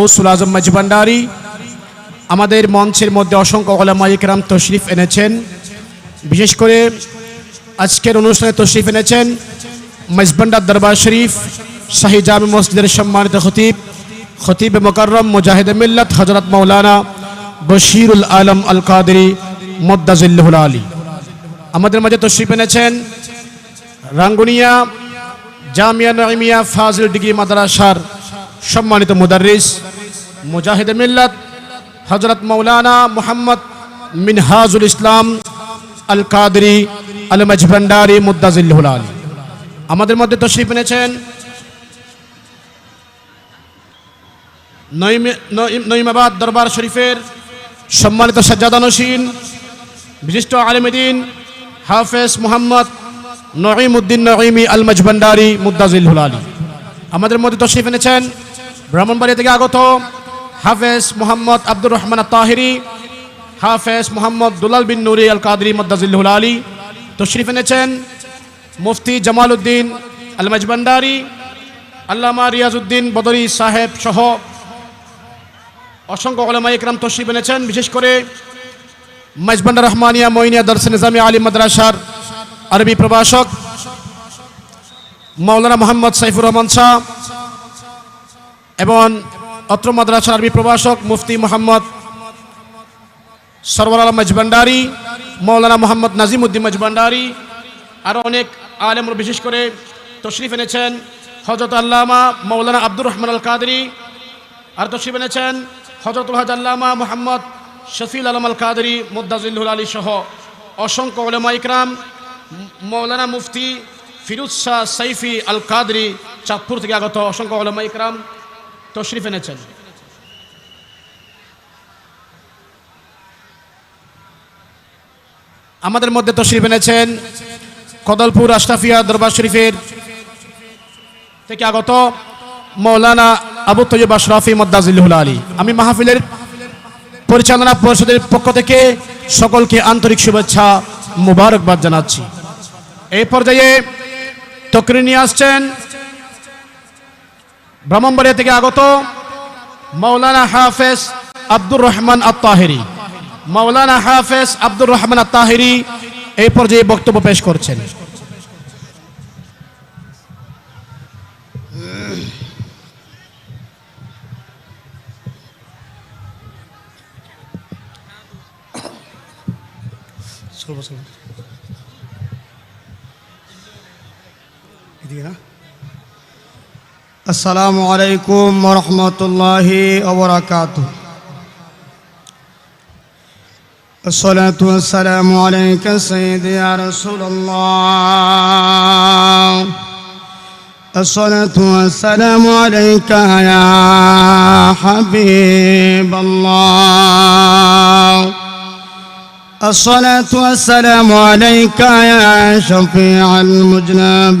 গৌসুল আজম মজবান্ডারি আমাদের মঞ্চের মধ্যে অসংখ্য ওলামা ইকরাম তশরিফ এনেছেন। বিশেষ করে আজকের অনুষ্ঠানে তশরিফ এনেছেন মজবান্ডার দরবার শরীফ, শাহী জামে মসজিদের সম্মানিত খতিব খতিব মোকাররম মুজাহিদ মিল্লত হজরত মৌলানা বশিরুল আলম আল কাদরি মদ্দাজিল্লুল আলী। আমাদের মাঝে তশরিফ এনেছেন রাঙ্গুনিয়া জামিয়া নঈমিয়া ফাজিল ডিগ্রি মাদ্রাসার সম্মানিত মুদারিস মুজাহিদ মিল্লাত হজরত মৌলানা মোহাম্মদ মিনহাজুল ইসলাম আল কাদরি আল মজভন্ডারি মুদাজিল্লুল আলী। আমাদের মধ্যে তশরিফ এনেছেন নঈমাবাদ দরবার শরীফের সম্মানিত সাজ্জাদানসীন বিশিষ্ট আলমদিন হাফেজ মোহাম্মদ নঈম উদ্দিন নঈমি আল মজবন্ডারি মুদাজিল হুলালি আমাদের মধ্যে তশরিফ এনেছেন ব্রাহ্মণবাড়ি থেকে আগত হাফেজ মোহাম্মদ আব্দুর রহমান তাহিরি হাফেজ মোহাম্মদ দুলাল বিন নুরি আল কাদরি মুদাজিল আলী তশরিফ এনেছেন মুফতি জামাল উদ্দিন আল মজবন্ডারি আল্লামা রিয়াজউদ্দিন বদরি সাহেব সহ অসংখ্য ওলামা ইকরাম তশরিফ এনেছেন। বিশেষ করে মজবান্ডা রহমানিয়া মইনিয়া দর্শ নিজামী আলী মাদ্রাসার আরবি প্রভাষক মাওলানা মোহাম্মদ সাইফুর রহমান শাহ এবং অত্র মাদ্রাসার আরবি প্রভাষক মুফতি মোহাম্মদ সরওয়ার আলম মজবান্ডারি, মৌলানা মোহাম্মদ নাজিম উদ্দিন মজবান্ডারি আরও অনেক আলেম বিশেষ করে তশরিফ এনেছেন হজরত আল্লামা মৌলানা আব্দুর রহমান আল কাদরি আর তশরিফ এনেছেন হজরতুল হাজ আল্লামা মোহাম্মদ শফিল আলম আল কাদরি মুদাজিল্লুল আলী সহ অসংখ্য ওলেমা ইকরাম, মৌলানা মুফতি ফিরুজ শাহ সাইফি আল কাদরি চাঁদপুর থেকে আগত অসংখ্য ওলেমা ইকরাম। তশরিফ এনেছেন। আমাদের মধ্যে তশরিফ এনেছেন কদলপুর আশরাফিয়া দরবার শরীফের থেকে আগত মৌলানা আবু তৈব আশরাফি মদ্দাজিল্লুল আলী। আমি মাহফিলের পরিচালনা পরিষদের পক্ষ থেকে সকলকে আন্তরিক শুভেচ্ছা মুবারকবাদ জানাচ্ছি। এই পর্যায়ে তকরি নিয়ে আসছেন ব্রাহ্মণবাড়িয়া থেকে আগত মৌলানা হাফেজ আব্দুর রহমান আত্মাহেরি। মৌলানা হাফেজ আব্দুর রহমান আত্মাহেরি এই পর্যায়ে বক্তব্য পেশ করছেন। السلام عليكم ورحمة الله وبركاته. الصلاة والسلام عليك سيدي يا رسول الله. الصلاة والسلام عليك يا حبيب الله. الصلاة والسلام عليك يا شفيع المجنبين.